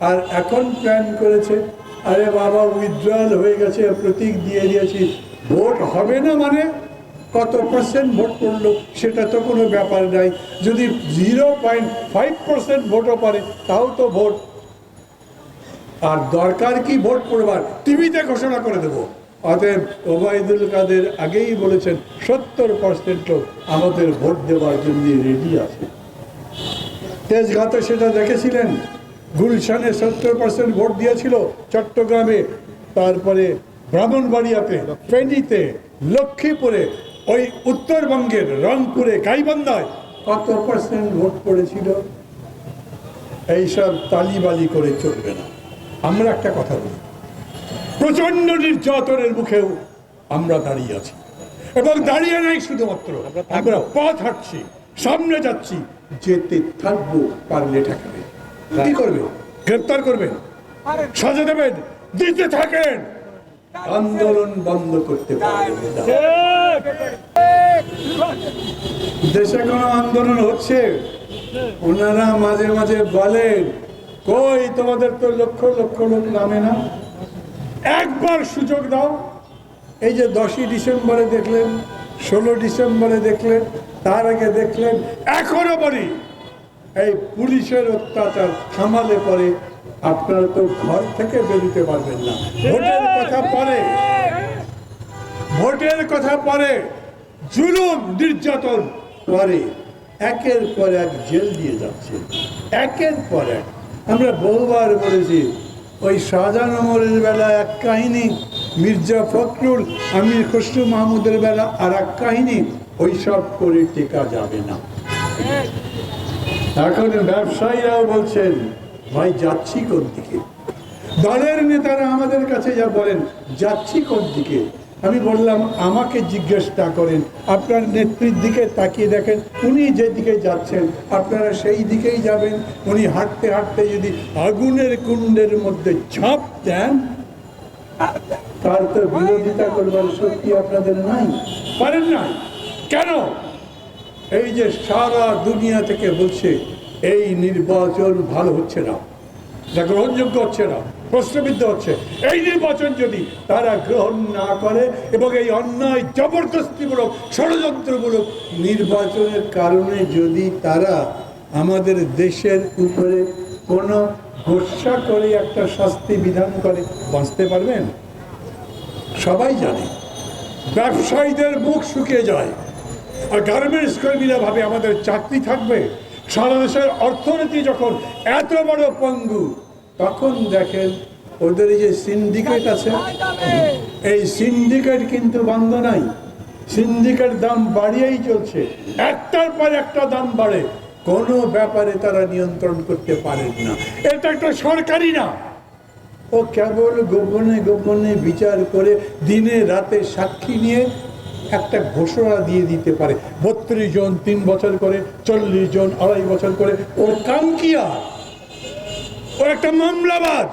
আর এখন প্ল্যান করেছে, আরে বাবা উইথড্রয়াল হয়ে গেছে, প্রতীক দিয়ে দিয়েছি। ভোট হবে না মানে? কত পার্সেন্ট ভোট পড়ল? সেটা তো কোনো ব্যাপার নাই। যদি জিরো পয়েন্ট ফাইভ পার্সেন্ট ভোটও পারে, তাও তো ভোট। আর দরকার কি ভোট পড়বার? টিভিতে ঘোষণা করে দেবো। অতএব ওবায়দুল কাদের আগেই বলেছেন, সত্তর পার্সেন্ট লোক আমাদের ভোট দেওয়ার জন্য রেডি আছে। তেজঘাতে সেটা দেখেছিলেন? গুলশানে সত্তর পার্সেন্ট ভোট দিয়েছিল চট্টগ্রামে। তারপরে ব্রাহ্মণবাড়িয়াতে ফেনীতে লক্ষ্মীপুরে ওই উত্তরবঙ্গের রংপুরে গাইবান্ধায় কত পার্সেন্ট ভোট পড়েছিল? এইসব তালিবালি করে চলবে না। আমরা একটা কথা বলি। প্রচণ্ড নির্যাতনের মুখেও আমরা দাঁড়িয়ে আছি। এবং দাঁড়িয়ে নাই শুধুমাত্র আমরা পথ হাঁটছি সামনে যাচ্ছি যেতে থাকব পারলে ঠেকাবে। কি করবে? গ্রেপ্তার করবেন সাজা দেবেন। দিতে থাকেন। আন্দোলন বন্ধ করতে পারবেন দেশে কোনো আন্দোলন হচ্ছে? ওনারা মাঝে মাঝে বলেন কই তোমাদের তো লক্ষ লক্ষ লোক নামে না? একবার সুযোগ দাও। এই যে দশই ডিসেম্বরে দেখলেন ষোলো ডিসেম্বরে দেখলেন তার আগে দেখলেন এখনও বলি এই পুলিশের অত্যাচার সামালে পরে আপনারা তো ঘর থেকে বেরোতে পারবেন না। ভোটের কথা পরে। ভোটের কথা পরে। জুলুম নির্যাতন পরে। একের পর এক জেল দিয়ে যাচ্ছে। একের পর এক। আমরা বহুবার বলেছি, ওই শাহজাহান ওমরের বেলা এক কাহিনী, মির্জা ফখরুল, আমির খসরু মাহমুদের বেলা আর এক কাহিনী, ওইসব করে টেকা যাবে না। এখন ব্যবসায়ীরাও বলছেন, ভাই, যাচ্ছি কোন দিকে? দলের নেতারা আমাদের কাছে যা বলেন, যাচ্ছি কোন দিকে? আমি বললাম, আমাকে জিজ্ঞেস করেন। আপনার নেত্রীর দিকে তাকিয়ে দেখেন। উনি যেদিকে যাচ্ছেন, আপনারা সেই দিকেই যাবেন। উনি হাঁটতে হাঁটতে যদি আগুনের কুণ্ডের মধ্যে ঝাঁপ দেন, তার তো বিরোধিতা করবার শক্তি আপনাদের নাই। পারেন না কেন? এই যে সারা দুনিয়া থেকে বলছে, এই নির্বাচন ভালো হচ্ছে না। যা গ্রহণযোগ্য হচ্ছে না, প্রশ্নবিদ্ধ হচ্ছে। এই নির্বাচন যদি তারা গ্রহণ না করে এবং এই অন্যায় জবরদস্তিমূলক, ষড়যন্ত্রমূলক নির্বাচনের কারণে যদি তারা আমাদের দেশের উপরে কোনো গোসা করে একটা শাস্তি বিধান করে, বাঁচতে পারবেন? সবাই জানে। ব্যবসায়ীদের মুখ শুকিয়ে যায়। আর গার্মেন্টস কর্মীরা ভাবে আমাদের চাকরি থাকবে। সারা দেশের অর্থনীতি যখন এত বড় পঙ্গু, তখন দেখেন ওদের যে সিন্ডিকেট আছে, এই সিন্ডিকেট কিন্তু বন্ধ নাই। সিন্ডিকেট দাম বাড়িয়েই চলছে। একটার পর একটা দাম বাড়ে। কোনো ব্যাপারে তারা নিয়ন্ত্রণ করতে পারেন না। এটা একটা সরকারি না। ও কেবল গোপনে গোপনে বিচার করে দিনে রাতে সাক্ষী নিয়ে একটা ঘোষণা দিয়ে দিতে পারে। বত্রিশ জন তিন বছর করে, চল্লিশ জন আড়াই বছর করে। ওর কাম কি আর? ও একটা মামলাবাজ।